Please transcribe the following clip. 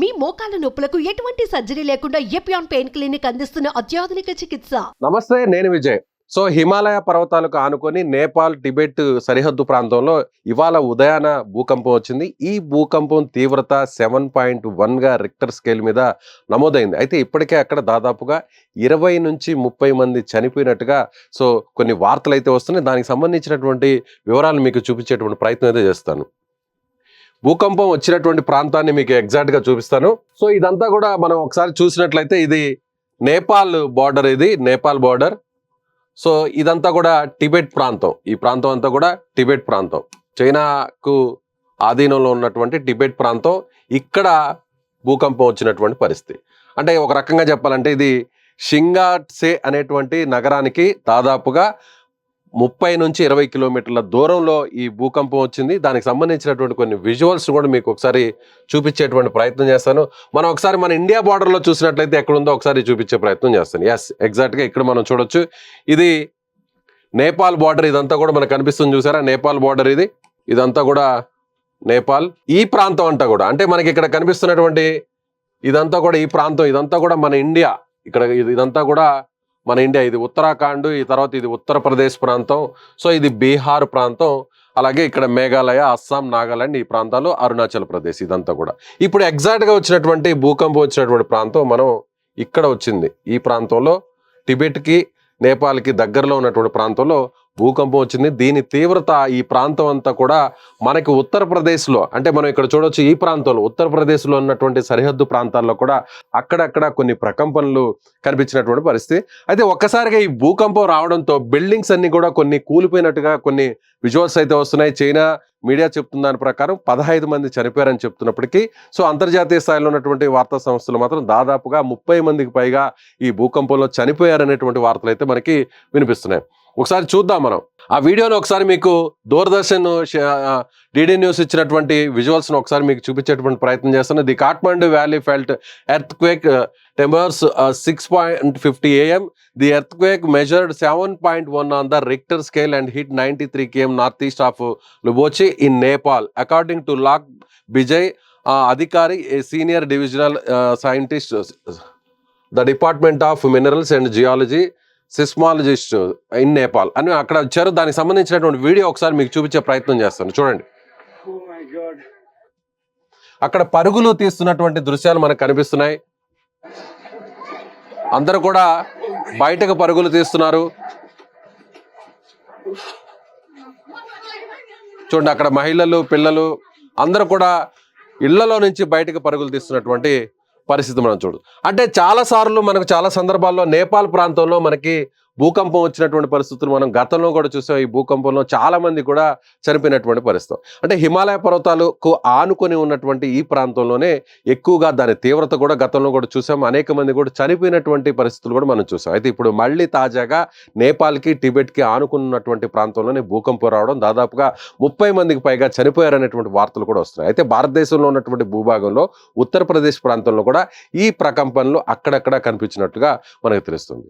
మీ మోకాల నొప్పులకు ఎటువంటి సర్జరీ లేకుండా ఎపియాన్ పెయిన్ క్లినిక్ అందిస్తున్న అత్యాధునిక చికిత్స? నమస్తే నేను విజయ్. సో హిమాలయ పర్వతాలకు ఆనుకొని నేపాల్ టిబెట్ సరిహద్దు ప్రాంతంలో ఇవాళ ఉదయాన భూకంపం వచ్చింది. ఈ భూకంపం తీవ్రత సెవెన్ పాయింట్ వన్గా రిక్టర్ స్కేల్ మీద నమోదైంది. అయితే ఇప్పటికే అక్కడ దాదాపుగా ఇరవై నుంచి ముప్పై మంది చనిపోయినట్టుగా సో కొన్ని వార్తలు అయితే వస్తున్నాయి. దానికి సంబంధించినటువంటి వివరాలు మీకు చూపించేటువంటి ప్రయత్నం అయితే చేస్తాను. భూకంపం వచ్చినటువంటి ప్రాంతాన్ని మీకు ఎగ్జాక్ట్గా చూపిస్తాను. సో ఇదంతా కూడా మనం ఒకసారి చూసినట్లయితే ఇది నేపాల్ బార్డర్ ఇది నేపాల్ బార్డర్. సో ఇదంతా కూడా టిబెట్ ప్రాంతం. ఈ ప్రాంతం అంతా కూడా టిబెట్ ప్రాంతం. చైనాకు ఆధీనంలో ఉన్నటువంటి టిబెట్ ప్రాంతం ఇక్కడ భూకంపం వచ్చినటువంటి పరిస్థితి. అంటే ఒక రకంగా చెప్పాలంటే ఇది షింగాట్సే అనేటువంటి నగరానికి దాదాపుగా ముప్పై నుంచి ఇరవై కిలోమీటర్ల దూరంలో ఈ భూకంపం వచ్చింది. దానికి సంబంధించినటువంటి కొన్ని విజువల్స్ కూడా మీకు ఒకసారి చూపించేటువంటి ప్రయత్నం చేస్తాను. మనం ఒకసారి మన ఇండియా బార్డర్లో చూసినట్లయితే ఎక్కడుందో ఒకసారి చూపించే ప్రయత్నం చేస్తాను. ఎస్ ఎగ్జాక్ట్గా ఇక్కడ మనం చూడొచ్చు. ఇది నేపాల్ బార్డర్ ఇదంతా కూడా మనకు కనిపిస్తుంది చూసారా? నేపాల్ బార్డర్ ఇది. ఇదంతా కూడా నేపాల్. ఈ ప్రాంతం అంతా కూడా అంటే మనకి ఇక్కడ కనిపిస్తున్నటువంటి ఇదంతా కూడా ఈ ప్రాంతం ఇదంతా కూడా మన ఇండియా. ఇక్కడ ఇది- ఇదంతా కూడా మన ఇండియా ఇది ఉత్తరాఖండ్ ఈ తర్వాత ఇది ఉత్తరప్రదేశ్ ప్రాంతం. సో ఇది బీహార్ ప్రాంతం. అలాగే ఇక్కడ మేఘాలయ అస్సాం నాగాలాండ్ ఈ ప్రాంతాలు అరుణాచల్ ప్రదేశ్ ఇదంతా కూడా. ఇప్పుడు ఎగ్జాక్ట్గా వచ్చినటువంటి భూకంపం వచ్చినటువంటి ప్రాంతం మనం ఇక్కడ వచ్చింది. ఈ ప్రాంతంలో టిబెట్కి నేపాల్కి దగ్గరలో ఉన్నటువంటి ప్రాంతంలో భూకంపం వచ్చింది. దీని తీవ్రత ఈ ప్రాంతం అంతా కూడా మనకి ఉత్తరప్రదేశ్లో అంటే మనం ఇక్కడ చూడవచ్చు ఈ ప్రాంతంలో ఉత్తరప్రదేశ్లో ఉన్నటువంటి సరిహద్దు ప్రాంతాల్లో కూడా అక్కడక్కడ కొన్ని ప్రకంపనలు కనిపించినటువంటి పరిస్థితి. అయితే ఒక్కసారిగా ఈ భూకంపం రావడంతో బిల్డింగ్స్ అన్ని కూడా కొన్ని కూలిపోయినట్టుగా కొన్ని విజువల్స్ అయితే వస్తున్నాయి. చైనా మీడియా చెప్తున్న దాని ప్రకారం పదహైదు మంది చనిపోయారని చెప్తున్నప్పటికీ సో అంతర్జాతీయ స్థాయిలో ఉన్నటువంటి వార్తా సంస్థలు మాత్రం దాదాపుగా ముప్పై మందికి పైగా ఈ భూకంపంలో చనిపోయారనేటువంటి వార్తలు అయితే మనకి వినిపిస్తున్నాయి. ఒకసారి చూద్దాం మనం. ఆ వీడియోని ఒకసారి మీకు దూరదర్శన్ డిడి న్యూస్ ఇచ్చినటువంటి విజువల్స్ ఒకసారి మీకు చూపించేటువంటి ప్రయత్నం చేస్తాను. The Kathmandu valley felt earthquake tremors six point fifty AM the earthquake measured seven point one on the Richter scale and hit ninety three KM north east of Lubochi in Nepal. According to Lok Bijay Adhikari senior divisional scientist the department of minerals and geology seismologist in Nepal. అని అక్కడ వచ్చారు. దానికి సంబంధించినటువంటి video ఒకసారి మీకు చూపించే ప్రయత్నం చేస్తాను. చూడండి. Oh. అక్కడ పరుగులు తీస్తున్నటువంటి దృశ్యాలు మనకు కనిపిస్తున్నాయి. అందరూ కూడా బయటకు పరుగులు తీస్తున్నారు. చూడండి అక్కడ మహిళలు పిల్లలు అందరూ కూడా ఇళ్ళలో నుంచి బయటకు పరుగులు తీస్తున్నటువంటి పరిస్థితి మనం చూడు అంటే చాలా సార్లు మనకు చాలా సందర్భాల్లో నేపాల్ ప్రాంతంలో మనకి భూకంపం వచ్చినటువంటి పరిస్థితులు మనం గతంలో కూడా చూసాం. ఈ భూకంపంలో చాలా మంది కూడా చనిపోయినటువంటి పరిస్థితి. అంటే హిమాలయ పర్వతాలకు ఆనుకొని ఉన్నటువంటి ఈ ప్రాంతంలోనే ఎక్కువగా దాని తీవ్రత కూడా గతంలో కూడా చూసాం. అనేక మంది కూడా చనిపోయినటువంటి పరిస్థితులు కూడా మనం చూసాం. అయితే ఇప్పుడు మళ్ళీ తాజాగా నేపాల్కి టిబెట్కి ఆనుకున్నటువంటి ప్రాంతంలోనే భూకంపం రావడం దాదాపుగా ముప్పై మందికి పైగా చనిపోయారనేటువంటి వార్తలు కూడా వస్తున్నాయి. అయితే భారతదేశంలో ఉన్నటువంటి భూభాగంలో ఉత్తరప్రదేశ్ ప్రాంతంలో కూడా ఈ ప్రకంపనలు అక్కడక్కడ కనిపించినట్టుగా మనకు తెలుస్తుంది.